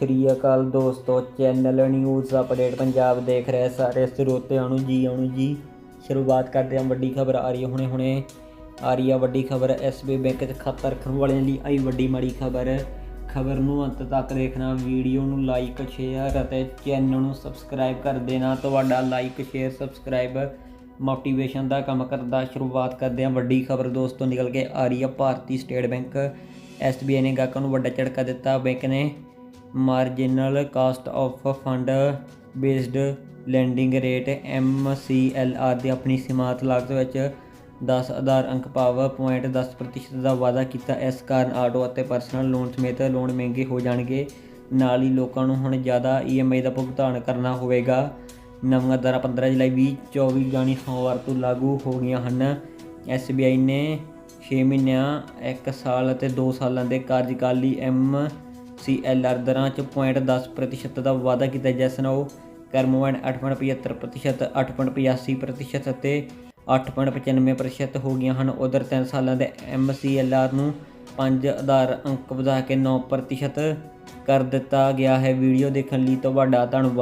ਸ਼੍ਰੀ ਅਕਾਲ ਦੋਸਤੋ channel news update Punjab ਦੇਖ ਰਹੇ ਸਾਰੇ ਸਰੋਤਿਆਂ ਨੂੰ ਜੀ, ਆਉਣ ਜੀ। ਸ਼ੁਰੂਆਤ ਕਰਦੇ ਹਾਂ ਵੱਡੀ ਖਬਰ ਆ ਰਹੀ ਹੈ ਹੁਣੇ ਹੁਣੇ। ਆ ਰਹੀ ਹੈ ਵੱਡੀ ਖਬਰ ਐਸਬੀ ਬੈਂਕ 'ਚ ਖਾਤਾ ਰੱਖਣ ਵਾਲਿਆਂ ਲਈ ਆਈ ਵੱਡੀ ਮਾੜੀ ਖਬਰ। ਖਬਰ ਨੂੰ ਅੰਤ ਤੱਕ ਦੇਖਣਾ, ਵੀਡੀਓ ਨੂੰ ਲਾਈਕ ਸ਼ੇਅਰ ਅਤੇ ਚੈਨਲ ਨੂੰ ਸਬਸਕ੍ਰਾਈਬ ਕਰ ਦੇਣਾ। ਤੁਹਾਡਾ ਲਾਈਕ ਸ਼ੇਅਰ ਸਬਸਕ੍ਰਾਈਬ ਮੋਟੀਵੇਸ਼ਨ ਦਾ ਕੰਮ ਕਰਦਾ ਸ਼ੁਰੂਆਤ ਕਰਦੇ ਹਾਂ ਵੱਡੀ ਖਬਰ ਦੋਸਤੋ, ਨਿਕਲ ਕੇ ਆ ਰਹੀ ਹੈ ਭਾਰਤੀ ਸਟੇਟ ਬੈਂਕ ਐਸਬੀਆਈ ਨੇ ਗਾਹਕਾਂ ਨੂੰ ਵੱਡਾ ਝਟਕਾ ਦਿੱਤਾ। ਬੈਂਕ ਨੇ marginal cost of fund based lending rate MCLR ਆਦਿ ਆਪਣੀ ਸੀਮਾਤ ਲਾਗਤ ਵਿੱਚ 10 ਆਧਾਰ ਅੰਕ ਭਾਵ 0.10% ਦਾ ਵਾਅਦਾ ਕੀਤਾ। ਇਸ ਕਾਰਨ ਆਟੋ ਅਤੇ ਪਰਸਨਲ ਲੋਨ ਸਮੇਤ ਲੋਨ ਮਹਿੰਗੇ ਹੋ ਜਾਣਗੇ। ਨਾਲ ਹੀ ਲੋਕਾਂ ਨੂੰ ਹੁਣ ਜ਼ਿਆਦਾ EMI ਦਾ ਭੁਗਤਾਨ ਕਰਨਾ ਹੋਵੇਗਾ। ਨਵੀਆਂ ਦਰਾਂ 15 ਜੁਲਾਈ 2024 ਜਾਣੀ ਸੋਮਵਾਰ ਤੋਂ ਲਾਗੂ ਹੋ ਗਈਆਂ ਹਨ। SBI ਨੇ 6 ਮਹੀਨਿਆਂ 1 ਸਾਲ ਅਤੇ 2 ਸਾਲਾਂ ਦੇ ਕਾਰਜਕਾਲ ਲਈ MCLR ਦਰਾਂ 'ਚ 0.10% ਦਾ ਵਾਅਦਾ ਕੀਤਾ ਜਿਸ ਨਾਲ ਉਹ ਕਰਮੋਵੈਂਟ 8.75% 8.85% ਅਤੇ 8.95% ਹੋ ਗਈਆਂ ਹਨ। ਉਧਰ 3 ਸਾਲਾਂ ਦੇ MCLR ਨੂੰ 5 ਆਧਾਰ ਅੰਕ ਵਧਾ ਕੇ 9% ਕਰ ਦਿੱਤਾ ਗਿਆ ਹੈ। ਵੀਡੀਓ ਦੇਖਣ ਲਈ ਤੁਹਾਡਾ ਧੰਨਵਾਦ।